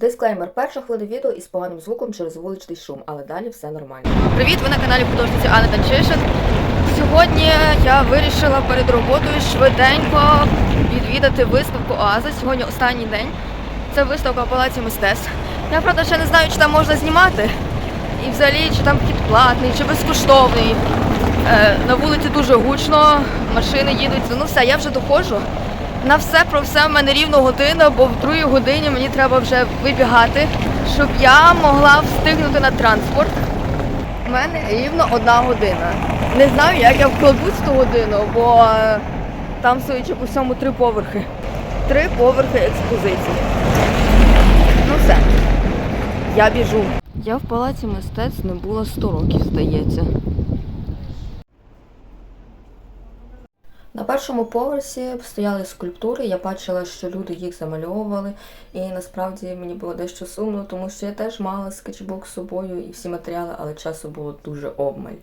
Дисклеймер. Перша хвилина відео із поганим звуком через вуличний шум, але далі все нормально. Привіт, ви на каналі художниці Анна Данчишин. Сьогодні я вирішила перед роботою швиденько відвідати виставку Оаза. Сьогодні останній день. Це виставка в Палаці мистецтв. Я правда ще не знаю, чи там можна знімати. І взагалі, чи там вхід платний, чи безкоштовний. Е, на вулиці дуже гучно, машини їдуть. Ну все, я вже доходжу. На все про все в мене рівно година, бо в другій годині мені треба вже вибігати, щоб я могла встигнути на транспорт. У мене рівно одна година. Не знаю, як я вкладусь в ту годину, бо е, там, судячи по всьому, три поверхи. Три поверхи експозиції. Ну все. Я біжу. Я в палаці мистецтв не була 100 років, здається. На першому поверсі стояли скульптури, я бачила, що люди їх замальовували, і насправді мені було дещо сумно, тому що я теж мала скетчбук з собою і всі матеріали, але часу було дуже обмаль.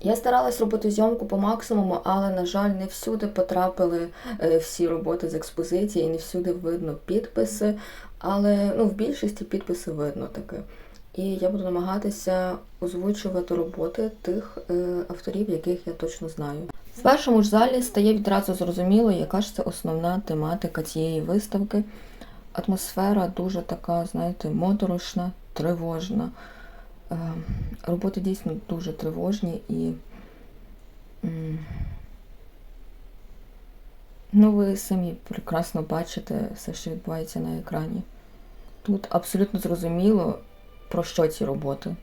Я старалась робити зйомку по максимуму, але, на жаль, не всюди потрапили е, всі роботи з експозиції, і не всюди видно підписи, але ну, в більшості підписи видно таки. І я буду намагатися озвучувати роботи тих е, авторів, яких я точно знаю. В першому ж залі стає відразу зрозуміло, яка ж це основна тематика цієї виставки. Атмосфера дуже така, знаєте, моторошна, тривожна. Е, роботи дійсно дуже тривожні і. Ну, ви самі прекрасно бачите все, що відбувається на екрані. Тут абсолютно зрозуміло, про що ці роботи.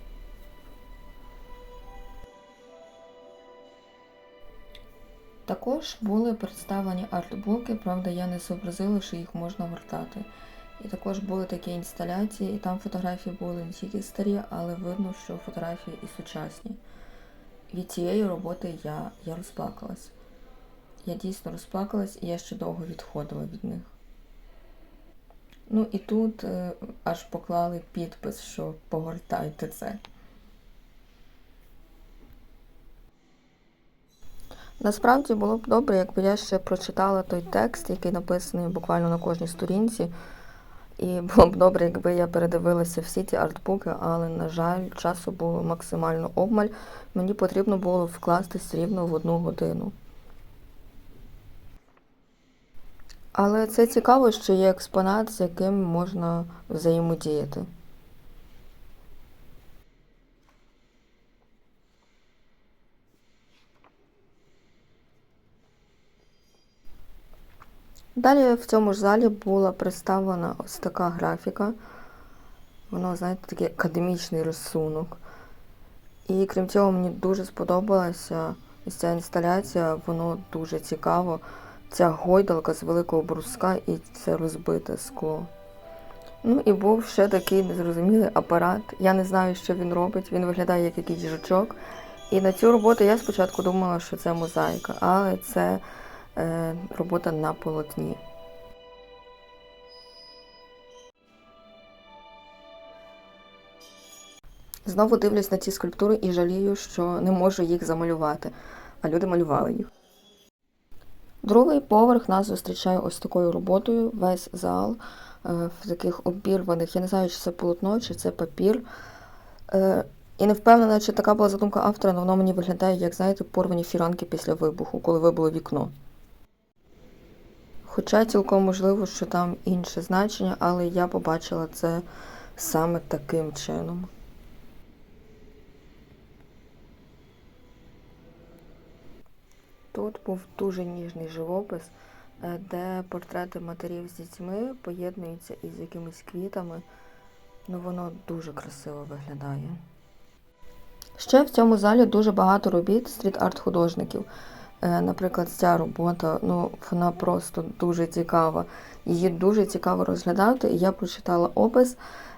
Також були представлені артбуки, правда, я не зобразила, що їх можна гортати. І також були такі інсталяції, і там фотографії були не тільки старі, але видно, що фотографії і сучасні. Від цієї роботи я, я розплакалась. Я дійсно розплакалась, і я ще довго відходила від них. Ну і тут е, аж поклали підпис, що погортайте це. Насправді було б добре, якби я ще прочитала той текст, який написаний буквально на кожній сторінці. І було б добре, якби я передивилася всі ті артбуки, але, на жаль, часу було максимально обмаль. Мені потрібно було вкластись рівно в одну годину. Але це цікаво, що є експонат, з яким можна взаємодіяти. Далі в цьому ж залі була представлена ось така графіка. Воно, знаєте, такий академічний рисунок. І крім цього, мені дуже сподобалася ось ця інсталяція, воно дуже цікаво. Ця гойдалка з великого бруска і це розбите скло. Ну і був ще такий незрозумілий апарат. Я не знаю, що він робить. Він виглядає як якийсь жучок. І на цю роботу я спочатку думала, що це мозаїка, але це робота на полотні. Знову дивлюсь на ці скульптури і жалію, що не можу їх замалювати, а люди малювали їх. Другий поверх нас зустрічає ось такою роботою, весь зал е, в таких обірваних, я не знаю, чи це полотно, чи це папір. Е, і не впевнена, чи така була задумка автора, але воно мені виглядає, як, знаєте, порвані фіранки після вибуху, коли вибило вікно. Хоча цілком можливо, що там інше значення, але я побачила це саме таким чином. Тут був дуже ніжний живопис, е, де портрети матерів з дітьми поєднуються із якимись квітами. Ну, воно дуже красиво виглядає. Ще в цьому залі дуже багато робіт стріт-арт художників. Е, Наприклад, ця робота, ну, вона просто дуже цікава. Її дуже цікаво розглядати. І я прочитала опис.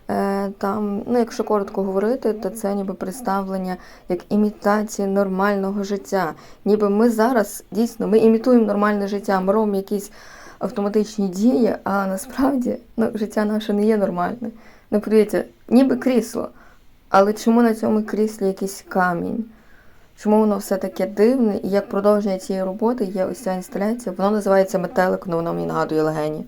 Е, Там, ну, якщо коротко говорити, то це ніби представлення як імітація нормального життя. Ніби ми зараз дійсно ми імітуємо нормальне життя, ми робимо якісь автоматичні дії, а насправді ну, життя наше не є нормальне. Ну, подивіться, ніби крісло. Але чому на цьому кріслі якийсь камінь? Чому воно все таке дивне? І як продовження цієї роботи є ось ця інсталяція, воно називається метелик, але воно мені нагадує легені.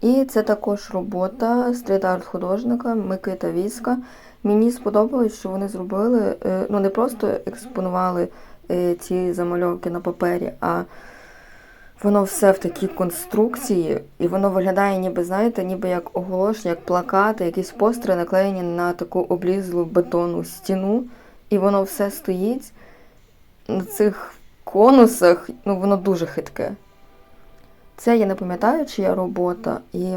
І це також робота стріт-арт художника Микита Віска. Мені сподобалось, що вони зробили, е, ну не просто експонували е, ці замальовки на папері, а воно все в такій конструкції, і воно виглядає, ніби, знаєте, ніби як оголошення, як плакати, якісь постери наклеєні на таку облізлу бетонну стіну, і воно все стоїть на цих конусах, ну воно дуже хитке. Це я не пам'ятаю, чия робота, і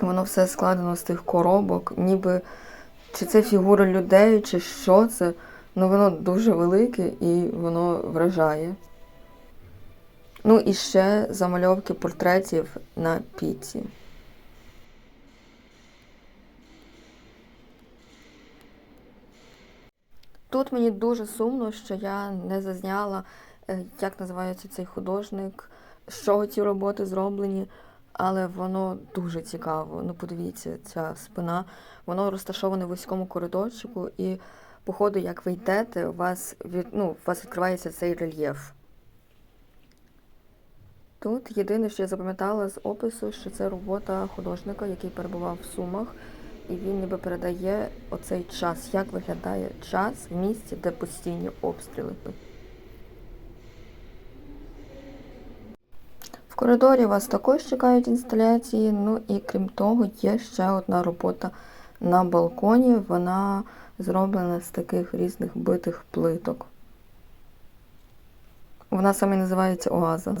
воно все складено з тих коробок, ніби чи це фігура людей, чи що це. Ну воно дуже велике і воно вражає. Ну і ще замальовки портретів на піці. Тут мені дуже сумно, що я не зазняла, е, як називається цей художник, з чого ці роботи зроблені, але воно дуже цікаво. Ну, подивіться, ця спина. Воно розташоване в вузькому коридорчику, і, по ходу, як ви йдете, у вас, від, ну, у вас відкривається цей рельєф. Тут єдине, що я запам'ятала з опису, що це робота художника, який перебував в Сумах, і він ніби передає оцей час, як виглядає час в місті, де постійні обстріли. В коридорі вас також чекають інсталяції. Ну і крім того, є ще одна робота на балконі. Вона зроблена з таких різних битих плиток. Вона саме називається Оаза.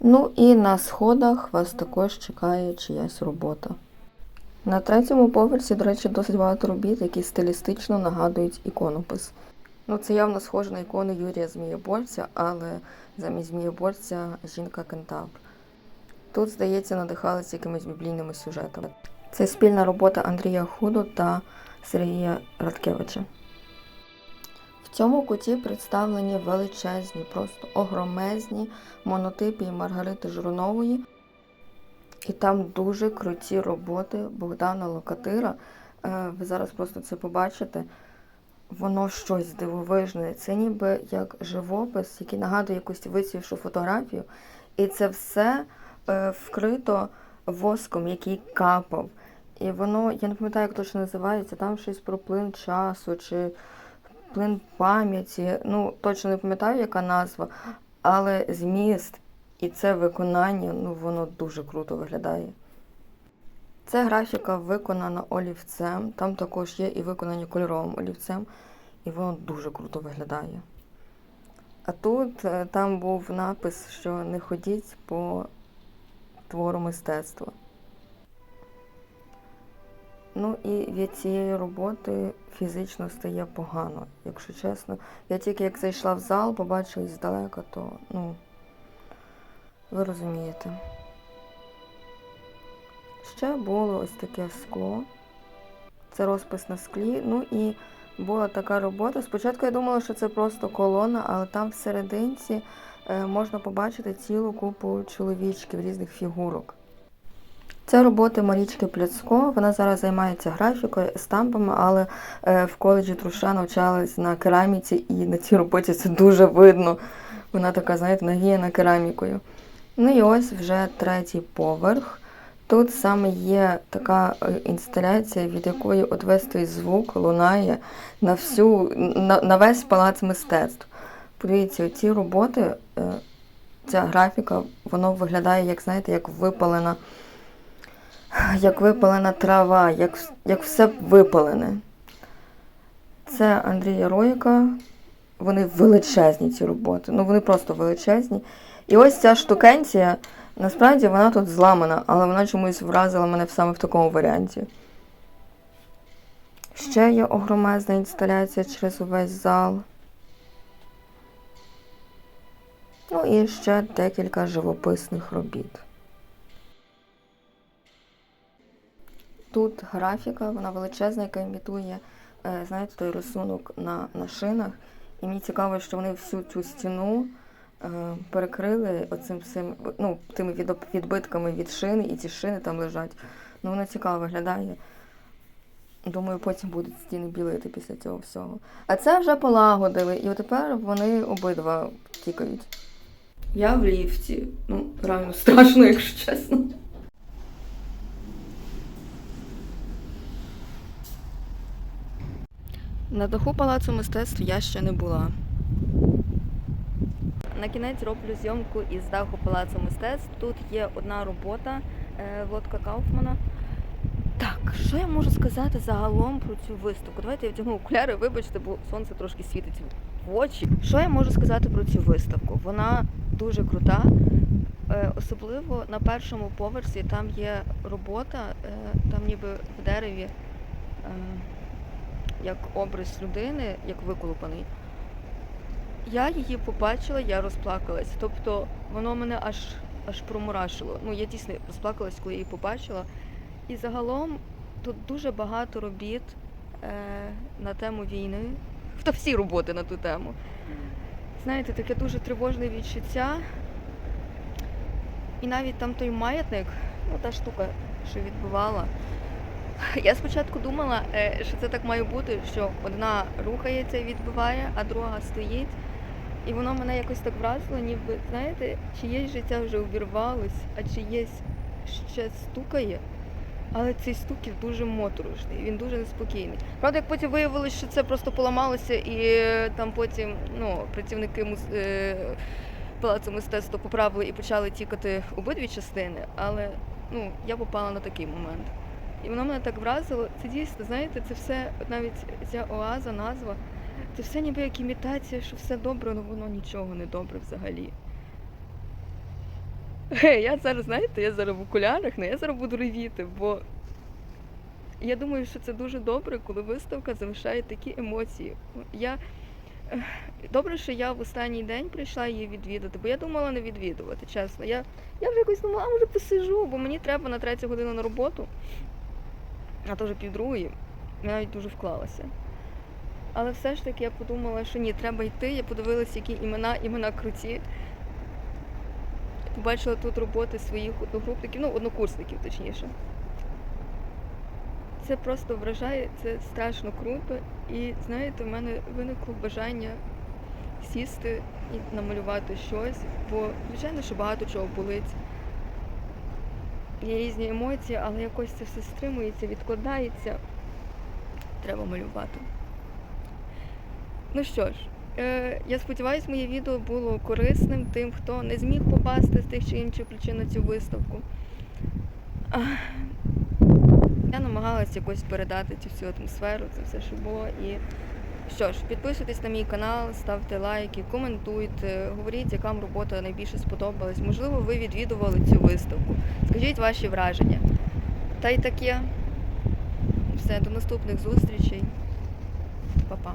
Ну і на сходах вас також чекає чиясь робота. На третьому поверсі, до речі, досить багато робіт, які стилістично нагадують іконопис. Ну, це явно схоже на ікону Юрія Змієборця, але замість Змієборця жінка кентавр. Тут, здається, надихалися якимись біблійними сюжетами. Це спільна робота Андрія Худу та Сергія Радкевича. В цьому куті представлені величезні, просто огромезні монотипії Маргарити Журунової. І там дуже круті роботи Богдана Локатира. Е, Ви зараз просто це побачите. Воно щось дивовижне. Це ніби як живопис, який нагадує якусь висівшу фотографію. І це все е, вкрито воском, який капав. І воно, я не пам'ятаю, як точно називається, там щось про плин часу чи плин пам'яті. Ну, точно не пам'ятаю, яка назва, але зміст і це виконання, ну воно дуже круто виглядає. Це графіка виконана олівцем. Там також є і виконання кольоровим олівцем, і воно дуже круто виглядає. А тут е, там був напис, що не ходіть по твору мистецтва. Ну і від цієї роботи фізично стає погано, якщо чесно. Я тільки як зайшла в зал, побачила здалека, то ну, ви розумієте. Ще було ось таке скло. Це розпис на склі. Ну і була така робота. Спочатку я думала, що це просто колона, але там всерединці е, можна побачити цілу купу чоловічків, різних фігурок. Це роботи Марічки Пляцко. Вона зараз займається графікою, естампами, але е, в коледжі Труша навчалась на кераміці, і на цій роботі це дуже видно. Вона така, знаєте, навіяна керамікою. Ну і ось вже третій поверх. Тут саме є така е, інсталяція, від якої от весь той звук лунає на всю, на, на весь палац мистецтв. Подивіться, ці роботи, е, ця графіка, воно виглядає, як знаєте, як випалена, як випалена трава, як, як все випалене. Це Андрія Роїка. Вони величезні, ці роботи. Ну, вони просто величезні. І ось ця штукенція, насправді вона тут зламана, але вона чомусь вразила мене саме в такому варіанті. Ще є огромезна інсталяція через увесь зал. Ну і ще декілька живописних робіт. Тут графіка, вона величезна, яка імітує, е, знаєте, той рисунок на, на шинах. І мені цікаво, що вони всю цю стіну Е, перекрили оцим всім, ну, тими відбитками від шини, і ці шини там лежать. Ну, воно цікаво виглядає. Думаю, потім будуть стіни білити після цього всього. А це вже полагодили, і тепер вони обидва тікають. Я в ліфті. Ну, реально страшно, якщо чесно. На даху палацу мистецтв я ще не була. На кінець роблю зйомку із даху палацу мистецтв. Тут є одна робота е, Лодка Кауфмана. Так, що я можу сказати загалом про цю виставку? Давайте я вдягну окуляри, вибачте, бо сонце трошки світить в очі. Що я можу сказати про цю виставку? Вона дуже крута. Е, Особливо на першому поверсі там є робота, е, там ніби в дереві як образ людини, як виколупаний. Я її побачила, я розплакалась. Тобто воно мене аж аж промурашило. Ну, я дійсно розплакалась, коли її побачила. І загалом тут дуже багато робіт е, на тему війни. Та всі роботи на ту тему. Знаєте, таке дуже тривожне відчуття. І навіть там той маятник, ну та штука, що відбивала. Я спочатку думала, е, що це так має бути, що одна рухається і відбиває, а друга стоїть. І воно мене якось так вразило, ніби, знаєте, чиєсь життя вже обірвалось, а чиєсь ще стукає. Але цей стуків дуже моторошний, він дуже неспокійний. Правда, як потім виявилось, що це просто поламалося, і е, там потім ну, працівники мус- е, палацу мистецтва поправили і почали тікати обидві частини, але ну, я попала на такий момент. І воно мене так вразило. Це дійсно, знаєте, це все, навіть ця оаза, назва, це все ніби як імітація, що все добре, але воно нічого не добре взагалі. Е, Я зараз, знаєте, я зараз в окулярах, але я зараз буду ревіти, бо я думаю, що це дуже добре, коли виставка залишає такі емоції. Я... Добре, що я в останній день прийшла її відвідати, бо я думала не відвідувати, чесно. Я, я вже якось думала, а може посижу, бо мені треба на третю годину на роботу, а то вже півдругої. Я навіть дуже вклалася. Але все ж таки я подумала, що ні, треба йти. Я подивилася, які імена, імена круті. Побачила тут роботи своїх одногрупників, ну, однокурсників точніше. Це просто вражає, це страшно круто. І знаєте, в мене виникло бажання сісти і намалювати щось, бо звичайно, що багато чого болить. Є різні емоції, але якось це все стримується, відкладається. Треба малювати. Ну що ж, е, я сподіваюся, моє відео було корисним тим, хто не зміг попасти з тих чи інших причин на цю виставку. Я намагалася якось передати цю всю атмосферу, це все, що було. І що ж, підписуйтесь на мій канал, ставте лайки, коментуйте, говоріть, яка вам робота найбільше сподобалась. Можливо, ви відвідували цю виставку. Скажіть ваші враження. Та й таке. Все, до наступних зустрічей. Па-па.